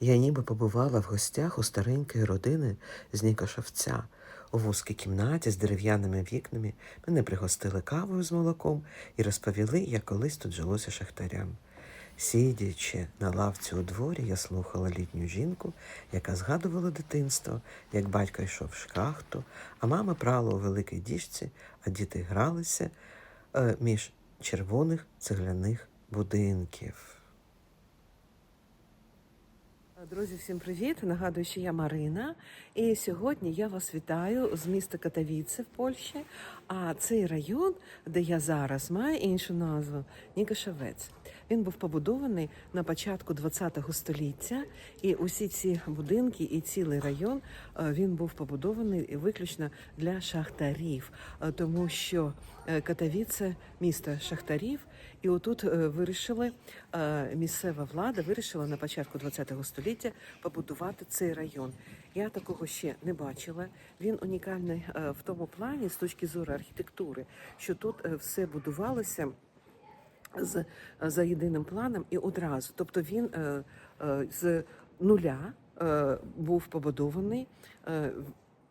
Я ніби побувала в гостях у старенької родини з Нікошовця. У вузькій кімнаті з дерев'яними вікнами мене пригостили кавою з молоком і розповіли, як колись тут жилося шахтарям. Сидячи на лавці у дворі, я слухала літню жінку, яка згадувала дитинство, як батько йшов в шахту, а мама прала у великій діжці, а діти гралися е, між червоних цегляних будинків. Друзі, всім привіт! Нагадую, що я Марина. І сьогодні я вас вітаю з міста Катавіце в Польщі. А цей район, де я зараз, має іншу назву Нікошевець. Він був побудований на початку ХХ століття, і усі ці будинки і цілий район е, він був побудований виключно для шахтарів, е, тому що е, Катавіце місто шахтарів, і отут е, вирішили е, місцева влада вирішила на початку ХХ століття побудувати цей район. Я такого ще не бачила. Він унікальний е, в тому плані з точки зору архітектури, що тут все будувалося з за єдиним планом і одразу. Тобто він е, е, з нуля е, був побудований. Е,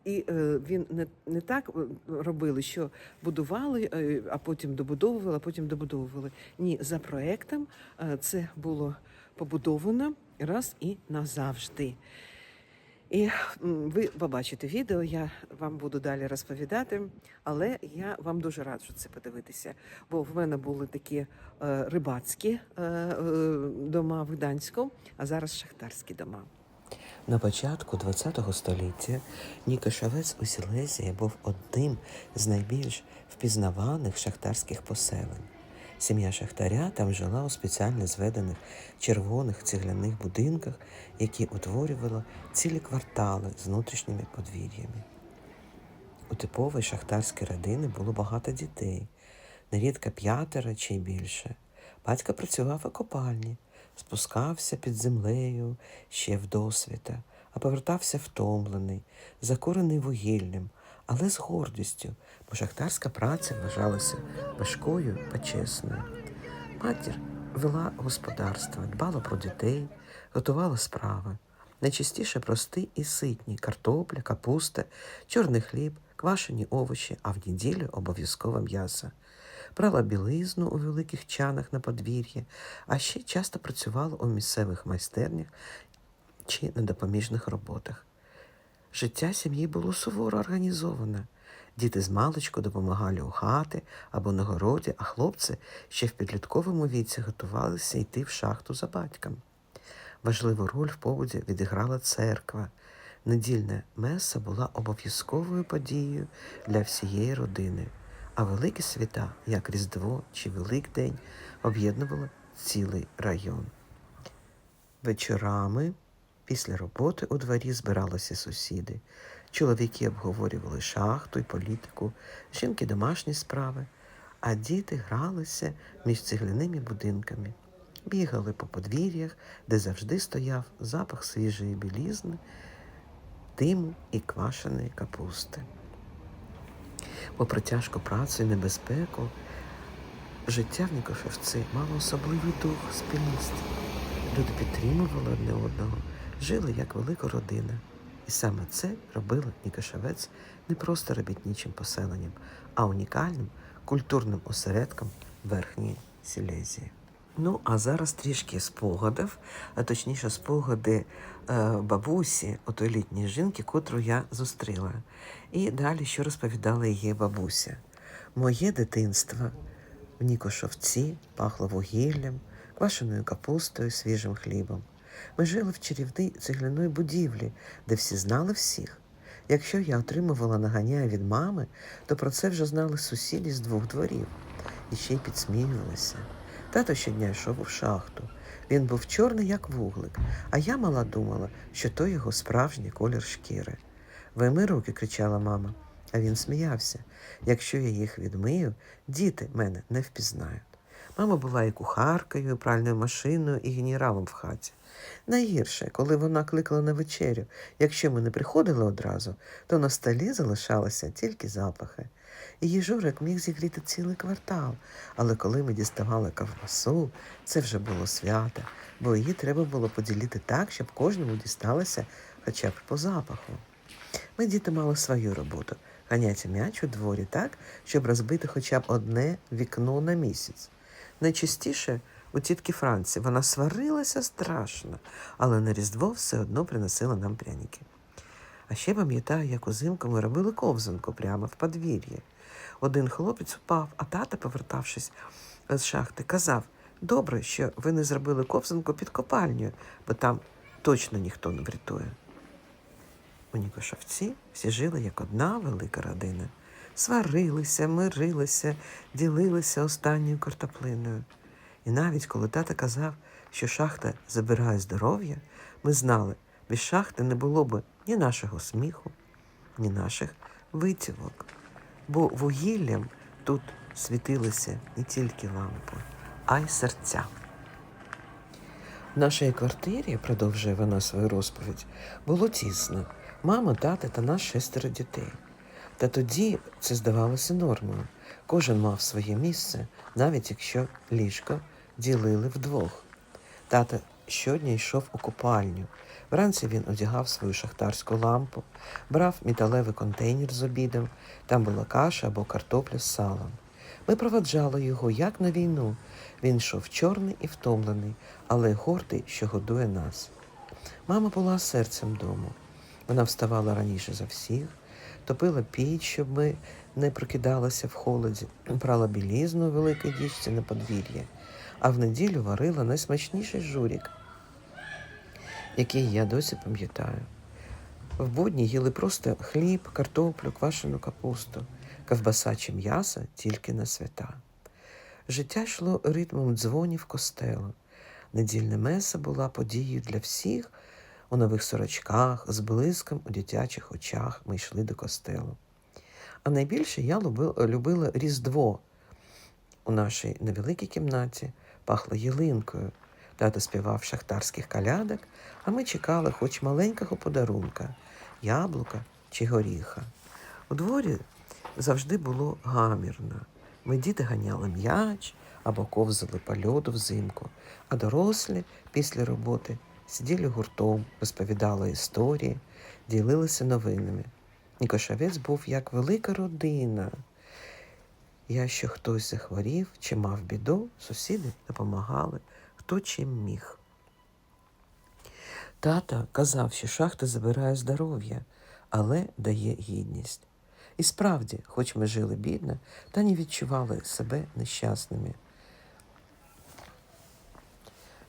і е, він не, не так е, робили, що будували, е, а потім добудовували, а потім добудовували. Ні, за проектом це було побудовано раз і назавжди. І ви побачите відео, я вам буду далі розповідати, але я вам дуже раджу це подивитися. Бо в мене були такі рибацькі дома в Гданську, а зараз шахтарські дома. На початку ХХ століття Нікошевець у Сілезії був одним з найбільш впізнаваних шахтарських поселень. Сім'я шахтаря там жила у спеціально зведених червоних цегляних будинках, які утворювали цілі квартали з внутрішніми подвір'ями. У типової шахтарської родини було багато дітей, нерідко п'ятеро чи більше. Батько працював у копальні, спускався під землею ще в досвіта, а повертався втомлений, закурений вугіллям, але з гордістю, бо шахтарська праця вважалася важкою та чесною. Матір вела господарство, дбала про дітей, готувала справи. Найчастіше прості і ситні картопля, капуста, чорний хліб, квашені овочі, а в неділю обов'язково м'ясо. Прала білизну у великих чанах на подвір'ї, а ще часто працювала у місцевих майстернях чи на допоміжних роботах. Життя сім'ї було суворо організоване. Діти з маличку допомагали у хати або на городі, а хлопці ще в підлітковому віці готувалися йти в шахту за батьком. Важливу роль в побуді відіграла церква. Недільна меса була обов'язковою подією для всієї родини, а великі свята, як Різдво чи Великдень, об'єднували цілий район. Вечорами після роботи у дворі збиралися сусіди. Чоловіки обговорювали шахту й політику, жінки домашні справи, а діти гралися між цегляними будинками, бігали по подвір'ях, де завжди стояв запах свіжої білізни, диму і квашеної капусти. Попри тяжку працю і небезпеку, життя в Нікошевці мало особливий дух спільності. Люди підтримували одне одного, жили як велика родина. І саме це робило Нікошевець не просто робітничим поселенням, а унікальним культурним осередком Верхньої Сілезії. Ну, а зараз трішки спогадів, а точніше спогади е, бабусі, отої літньої жінки, котру я зустріла. І далі, що розповідала її бабуся. Моє дитинство в Нікошовці пахло вугіллям, квашеною капустою, свіжим хлібом. Ми жили в чарівній цегляної будівлі, де всі знали всіх. Якщо я отримувала наганяя від мами, то про це вже знали сусіди з двох дворів і ще й підсміювалися. Тато щодня йшов у шахту. Він був чорний, як вуглик, а я мала думала, що то його справжній колір шкіри. Вийми руки, кричала мама, а він сміявся. Якщо я їх відмию, діти мене не впізнають. Мама була і кухаркою, і пральною машиною, і генералом в хаті. Найгірше, коли вона кликала на вечерю, якщо ми не приходили одразу, то на столі залишалися тільки запахи. Її журик міг зігріти цілий квартал, але коли ми діставали ковбасу, це вже було свято, бо її треба було поділити так, щоб кожному дісталося хоча б по запаху. Ми діти мали свою роботу ганяти м'яч у дворі так, щоб розбити хоча б одне вікно на місяць. Найчастіше у тітки Франці вона сварилася страшно, але на Різдво все одно приносила нам пряники. А ще пам'ятаю, як узимку ми робили ковзанку прямо в подвір'ї. Один хлопець впав, а тата, повертавшись з шахти, казав: добре, що ви не зробили ковзанку під копальню, бо там точно ніхто не врятує. У Нікошавці всі жили як одна велика родина. Сварилися, мирилися, ділилися останньою картоплиною. І навіть коли тата казав, що шахта забирає здоров'я, ми знали, без шахти не було б ні нашого сміху, ні наших витівок. Бо вугіллям тут світилися не тільки лампи, а й серця. В нашій квартирі, продовжує вона свою розповідь, було тісно. Мама, тата та нас шестеро дітей. Та тоді це здавалося нормою. Кожен мав своє місце, навіть якщо ліжко ділили вдвох. Тата щодня йшов у купальню. Вранці він одягав свою шахтарську лампу, брав металевий контейнер з обідом, там була каша або картопля з салом. Ми проводжали його як на війну. Він йшов чорний і втомлений, але гордий, що годує нас. Мама була серцем дому. Вона вставала раніше за всіх, топила піч, щоб ми не прокидалися в холоді, брала білізну у великій дічці на подвір'я, а в неділю варила найсмачніший журік, який я досі пам'ятаю. В будні їли просто хліб, картоплю, квашену капусту, ковбаса чи м'ясо тільки на свята. Життя йшло ритмом дзвонів костелу. Недільна меса була подією для всіх. У нових сорочках, з блиском у дитячих очах ми йшли до костелу. А найбільше я любила, Різдво. У нашій невеликій кімнаті пахло ялинкою. Тато співав шахтарських калядок, а ми чекали хоч маленького подарунка яблука чи горіха. У дворі завжди було гамірно. Ми діти ганяли м'яч або ковзали по льоду взимку, а дорослі після роботи сиділи гуртом, розповідали історії, ділилися новинами. Нікошавець був як велика родина. Я що хтось захворів чи мав біду, сусіди допомагали, хто чим міг. Тата казав, що шахта забирає здоров'я, але дає гідність. І справді, хоч ми жили бідно, та не відчували себе нещасними.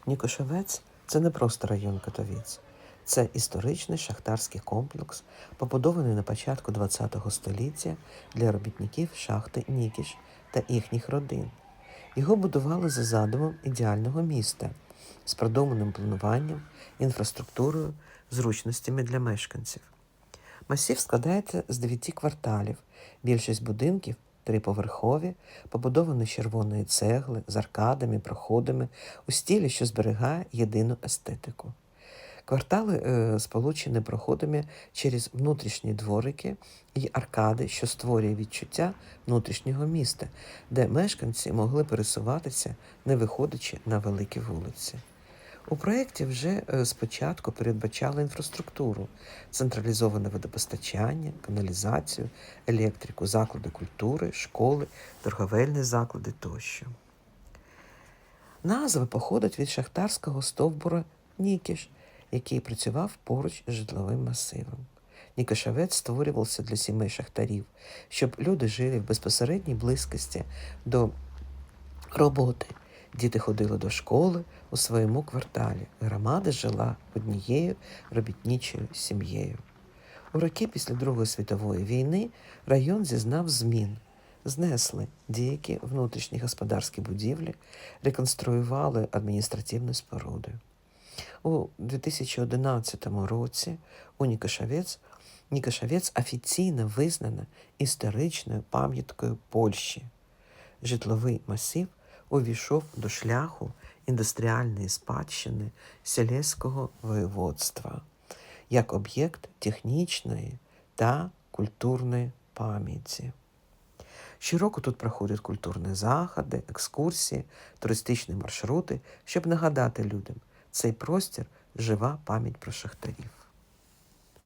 Нікошевець це не просто район Катовіць. Це історичний шахтарський комплекс, побудований на початку ХХ століття для робітників шахти Нікіш та їхніх родин. Його будували за задумом ідеального міста з продуманим плануванням, інфраструктурою, зручностями для мешканців. Масів складається з дев'яти кварталів. Більшість будинків триповерхові, побудовані червоної цегли, з аркадами, проходами, у стілі, що зберігає єдину естетику. Квартали е, сполучені проходами через внутрішні дворики і аркади, що створює відчуття внутрішнього міста, де мешканці могли пересуватися, не виходячи на великі вулиці. У проєкті вже е, спочатку передбачали інфраструктуру, централізоване водопостачання, каналізацію, електрику, заклади культури, школи, торговельні заклади тощо. Назва походить від шахтарського стовбура Нікіш, який працював поруч з житловим масивом. Нікошавець створювався для сімей шахтарів, щоб люди жили в безпосередній близькості до роботи. Діти ходили до школи у своєму кварталі. Громада жила однією робітничою сім'єю. У роки після Другої світової війни район зізнав змін. Знесли деякі внутрішні господарські будівлі, реконструювали адміністративні споруди. У 2011 році у Нікошавець, Нікошавець офіційно визнана історичною пам'яткою Польщі. Житловий масив увійшов до шляху індустріальної спадщини Сілеського воєводства як об'єкт технічної та культурної пам'яті. Щороку тут проходять культурні заходи, екскурсії, туристичні маршрути, щоб нагадати людям, цей простір жива пам'ять про шахтарів.